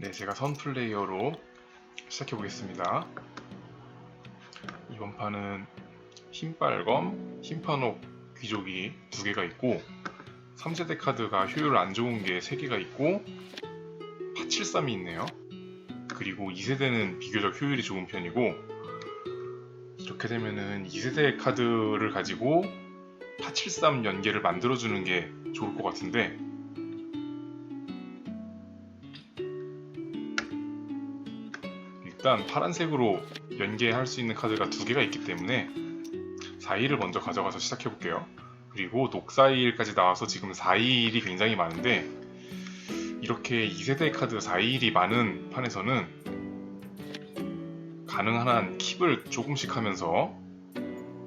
네, 제가 선 플레이어로 시작해 보겠습니다. 이번 판은 흰빨검, 흰판옥 귀족이 두 개가 있고 3세대 카드가 효율 안 좋은 게 3개가 있고 파칠삼이 있네요. 그리고 2세대는 비교적 효율이 좋은 편이고 이렇게 되면은 2세대 카드를 가지고 파칠삼 연계를 만들어주는 게 좋을 것 같은데 일단 파란색으로 연계할 수 있는 카드가 두 개가 있기 때문에 4일을 먼저 가져가서 시작해 볼게요. 그리고 녹사일까지 나와서 지금 4일이 굉장히 많은데 이렇게 2세대 카드 4일이 많은 판에서는 가능한 한 킵을 조금씩 하면서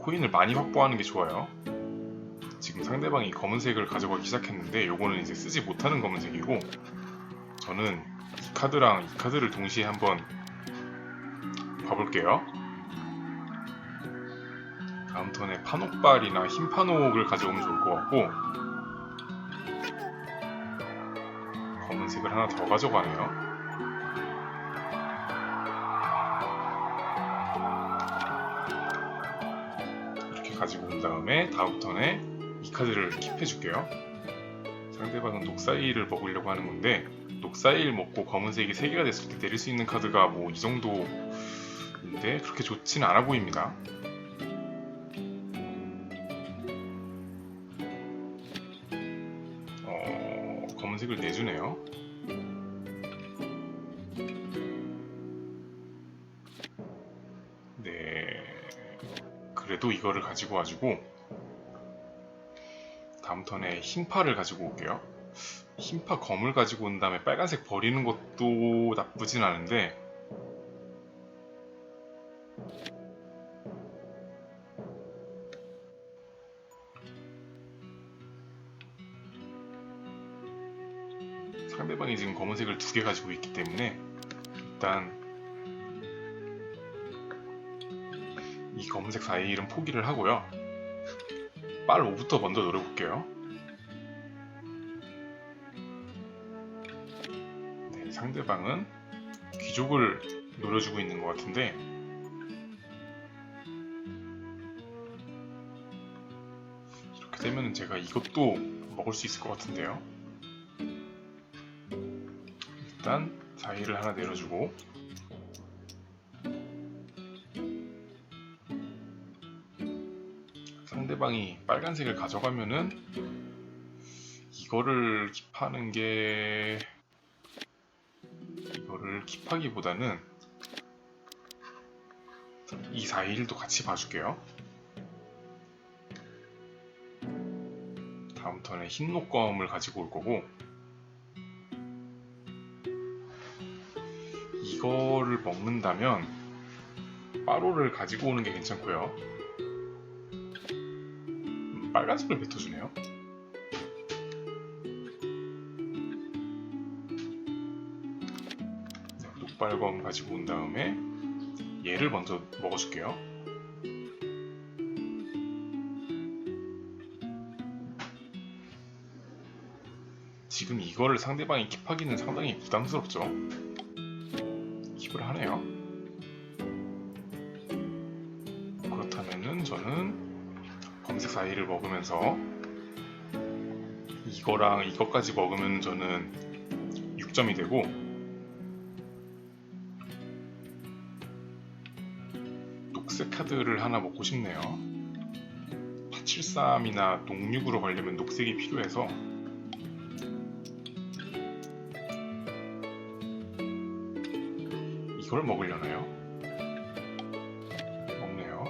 코인을 많이 확보하는 게 좋아요. 지금 상대방이 검은색을 가져가기 시작했는데 요거는 이제 쓰지 못하는 검은색이고 저는 이 카드랑 이 카드를 동시에 한번 봐볼게요. 다음 턴에 판옥발이나 흰 판옥을 가져오면 좋을 것 같고 검은색을 하나 더 가져가네요. 이렇게 가지고 온 다음에 다음 턴에 이 카드를 킵해줄게요. 상대방은 녹사일을 먹으려고 하는 건데 녹사일 먹고 검은색이 3개가 됐을 때 내릴 수 있는 카드가 뭐 이 정도 인데 그렇게 좋지는 않아 보입니다. 어, 검은색을 내주네요. 네. 그래도 이거를 가지고 와주고 다음 턴에 흰파를 가지고 올게요. 흰파 검을 가지고 온 다음에 빨간색 버리는 것도 나쁘진 않은데 두 개 가지고 있기 때문에 일단 이 검은색 사이일은 포기를 하고요. 빨 5부터 먼저 노려볼게요. 네, 상대방은 귀족을 노려주고 있는 것 같은데 이렇게 되면 제가 이것도 먹을 수 있을 것 같은데요. 일단 4일을 하나 내려주고 상대방이 빨간색을 가져가면은 이거를 킵하는 게 이거를 킵하기보다는 이 4일도 같이 봐줄게요. 다음 턴에 흰 녹검을 가지고 올 거고 이거를 먹는다면 빠로를 가지고 오는 게 괜찮고요. 음, 빨간색을 뱉어주네요. 네, 녹발검 가지고 온 다음에 얘를 먼저 먹어줄게요. 지금 이거를 상대방이 킵하기는 상당히 부담스럽죠. 킵을 하네요. 그렇다면은 저는 검색 사이를 먹으면서 이거랑 이것까지 먹으면 저는 6점이 되고 녹색 카드를 하나 먹고 싶네요. 873이나 녹육으로 가려면 녹색이 필요해서 이걸 먹으려나요? 먹네요.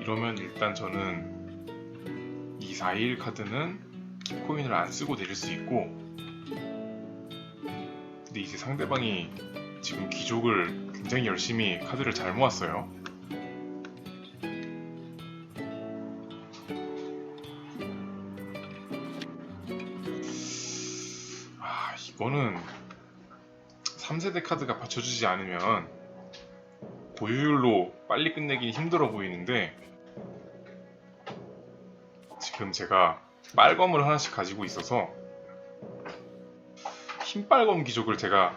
이러면 일단 저는 이 4일 카드는 코인을 안 쓰고 내릴 수 있고 근데 이제 상대방이 지금 귀족을 굉장히 열심히 카드를 잘 모았어요. 이거는 3세대 카드가 받쳐주지 않으면 고효율로 빨리 끝내기 힘들어 보이는데 지금 제가 빨검을 하나씩 가지고 있어서 흰빨검 귀족을 제가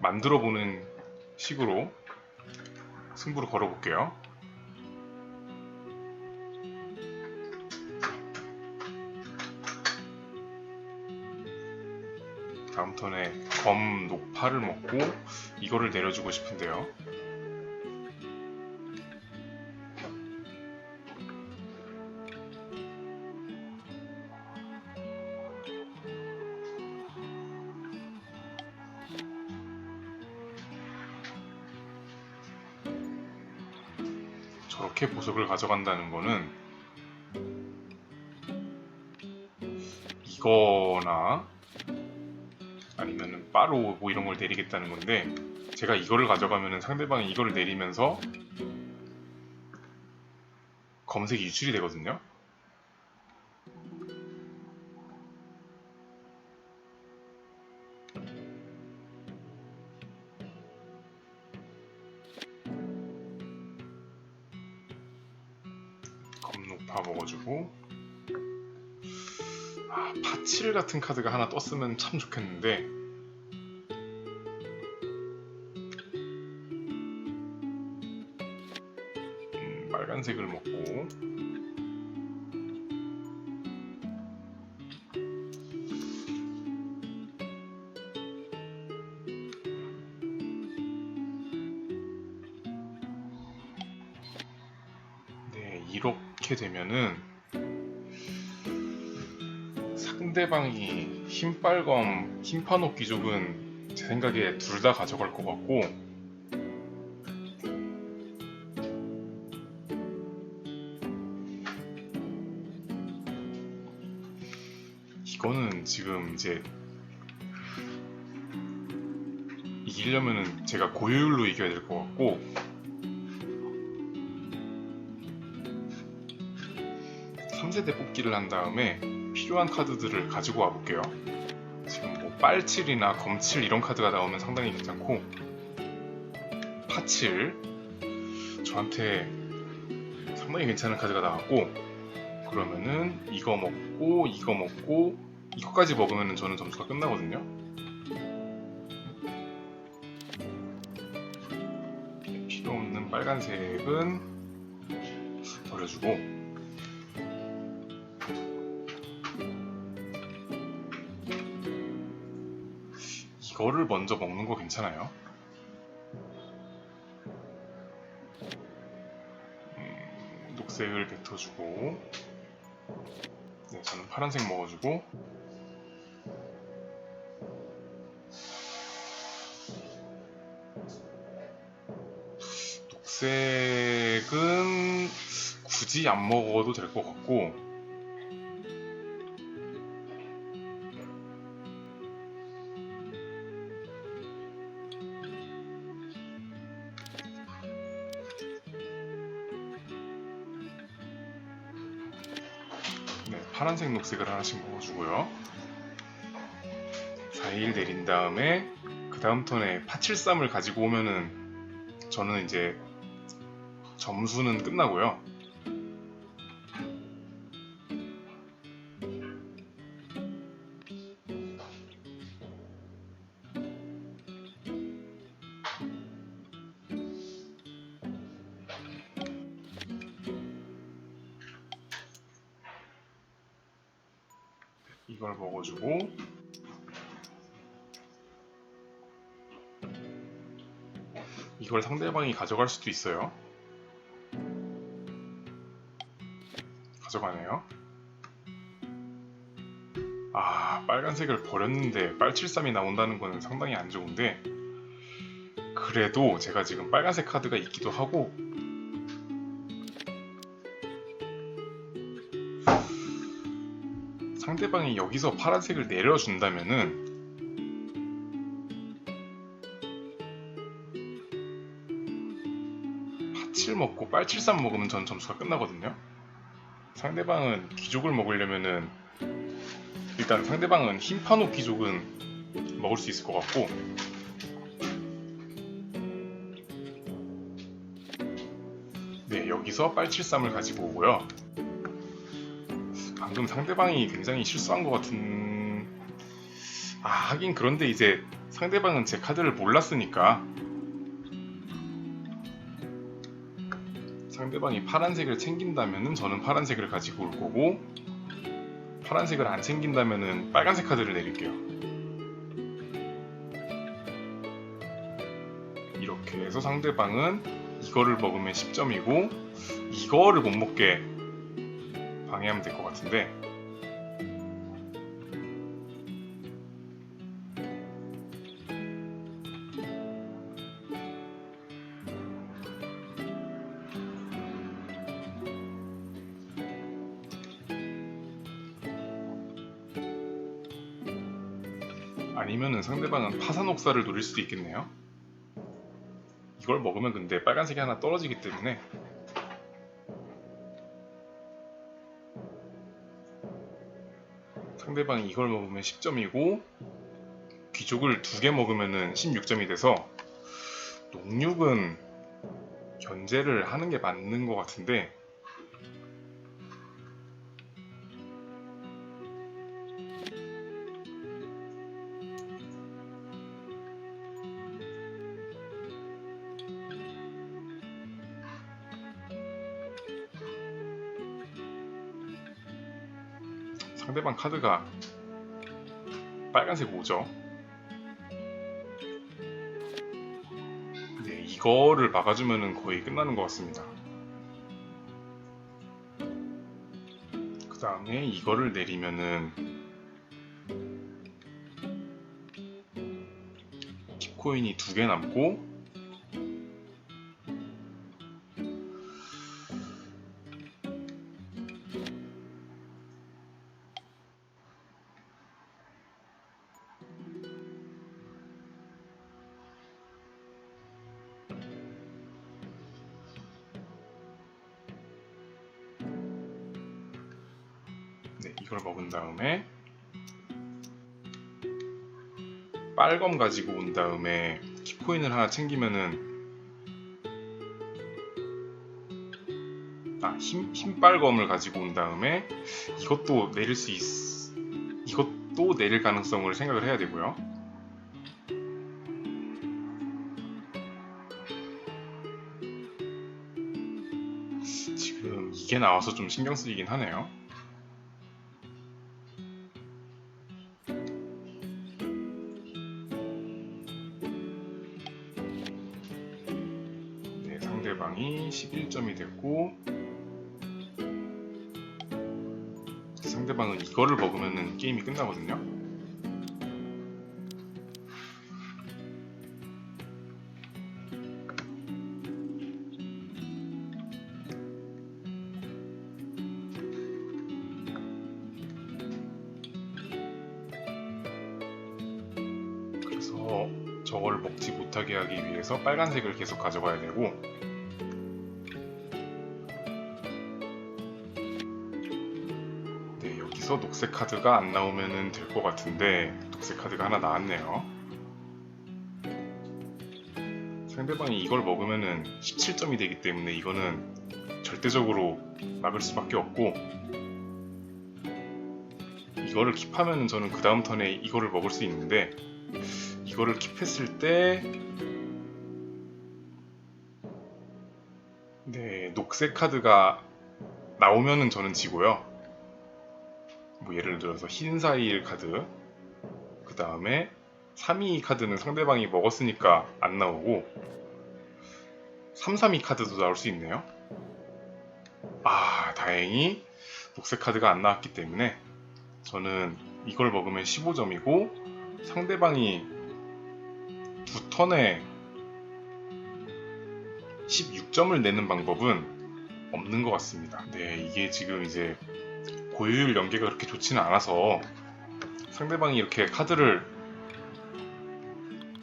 만들어 보는 식으로 승부를 걸어볼게요. 다음 턴에 검 녹파를 먹고 이거를 내려주고 싶은데요. 저렇게 보석을 가져간다는 거는 이거나 빠로 뭐 이런 걸 내리겠다는 건데 제가 이거를 가져가면은 상대방이 이거를 내리면서 검색이 유출이 되거든요. 검록파 먹어주고 아, 파칠 같은 카드가 하나 떴으면 참 좋겠는데 음, 빨간색을 먹고. 네 이렇게 되면은 상대방이 흰빨검, 흰판옥 귀족은 제 생각에 둘 다 가져갈 것 같고 지금 이제 이기려면은 제가 고효율로 이겨야 될 것 같고. 삼세대 뽑기를 한 다음에 필요한 카드들을 가지고 와볼게요. 지금 뭐 빨칠이나 검칠 이런 카드가 나오면 상당히 괜찮고. 파칠. 저한테 상당히 괜찮은 카드가 나왔고. 그러면은 이거 먹고 이거 먹고 이거까지 먹으면 저는 점수가 끝나거든요. 필요 없는 빨간색은 버려주고 이거를 먼저 먹는 거 괜찮아요? 음, 녹색을 뱉어주고 네, 저는 파란색 먹어주고 녹색은 굳이 안 먹어도 될 것 같고 네, 파란색 녹색을 하나씩 먹어주고요. 4일 내린 다음에 그 다음 턴에 파칠쌈을 가지고 오면은 저는 이제 점수는 끝나고요. 이걸 먹어주고 이걸 상대방이 가져갈 수도 있어요. 가져가네요. 아, 빨간색을 버렸는데 빨칠삼이 나온다는 거는 상당히 안 좋은데 그래도 제가 지금 빨간색 카드가 있기도 하고 상대방이 여기서 파란색을 내려준다면은 먹고 빨칠삼 먹으면 전 점수가 끝나거든요. 상대방은 귀족을 먹으려면은 일단 상대방은 흰파노 귀족은 먹을 수 있을 것 같고 네 여기서 빨칠삼을 가지고 오고요. 방금 상대방이 굉장히 실수한 것 같은 아 하긴 그런데 이제 상대방은 제 카드를 몰랐으니까 상대방이 파란색을 챙긴다면은 저는 파란색을 가지고 올 거고 파란색을 안 챙긴다면은 빨간색 카드를 내릴게요. 이렇게 해서 상대방은 이거를 먹으면 10점이고 이거를 못 먹게 방해하면 될 것 같은데 아니면은 상대방은 파산옥사를 노릴 수도 있겠네요. 이걸 먹으면 근데 빨간색이 하나 떨어지기 때문에 상대방이 이걸 먹으면 10점이고 귀족을 두 개 먹으면은 16점이 돼서 녹육은 견제를 하는 게 맞는 것 같은데 상대방 카드가 빨간색 5죠. 네, 이거를 막아주면 거의 끝나는 것 같습니다. 그 다음에 이거를 내리면은 킵코인이 두 개 남고 네, 이걸 먹은 다음에 빨검 가지고 온 다음에 키코인을 하나 챙기면은 아, 흰, 흰 빨검을 가지고 온 다음에 이것도 내릴 수 있... 이것도 내릴 가능성을 생각을 해야 되고요. 지금 이게 나와서 좀 신경 쓰이긴 하네요. 11점이 됐고 상대방은 이거를 먹으면 게임이 끝나거든요. 그래서 저걸 먹지 못하게 하기 위해서 빨간색을 계속 가져가야 되고 여기서 녹색 카드가 안 나오면 될 것 같은데 녹색 카드가 하나 나왔네요 상대방이 이걸 먹으면 17점이 되기 때문에 이거는 절대적으로 막을 수밖에 없고 이거를 킵하면 저는 그 다음 턴에 이거를 먹을 수 있는데 이거를 킵했을 때 네, 녹색 카드가 나오면은 저는 지고요. 뭐 예를 들어서 흰사일 카드 그 다음에 322 카드는 상대방이 먹었으니까 안 나오고 332 카드도 나올 수 있네요. 아 다행히 녹색 카드가 안 나왔기 때문에 저는 이걸 먹으면 15점이고 상대방이 두 턴에 16점을 내는 방법은 없는 것 같습니다. 네, 이게 지금 이제 고효율 연계가 그렇게 좋지는 않아서 상대방이 이렇게 카드를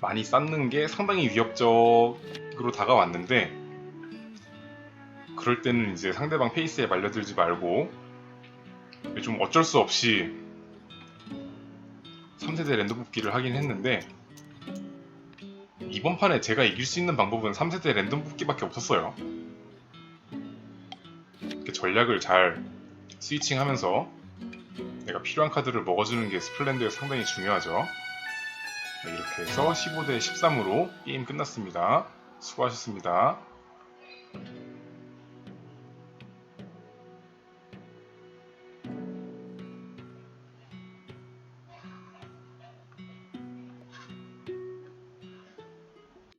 많이 쌓는 게 상당히 위협적으로 다가왔는데 그럴 때는 이제 상대방 페이스에 말려들지 말고 좀 어쩔 수 없이 3세대 랜덤 뽑기를 하긴 했는데 이번 판에 제가 이길 수 있는 방법은 3세대 랜덤 뽑기밖에 없었어요. 전략을 잘 스위칭 하면서 내가 필요한 카드를 먹어주는 게 스플렌더에 상당히 중요하죠. 네, 이렇게 해서 15대 13으로 게임 끝났습니다. 수고하셨습니다.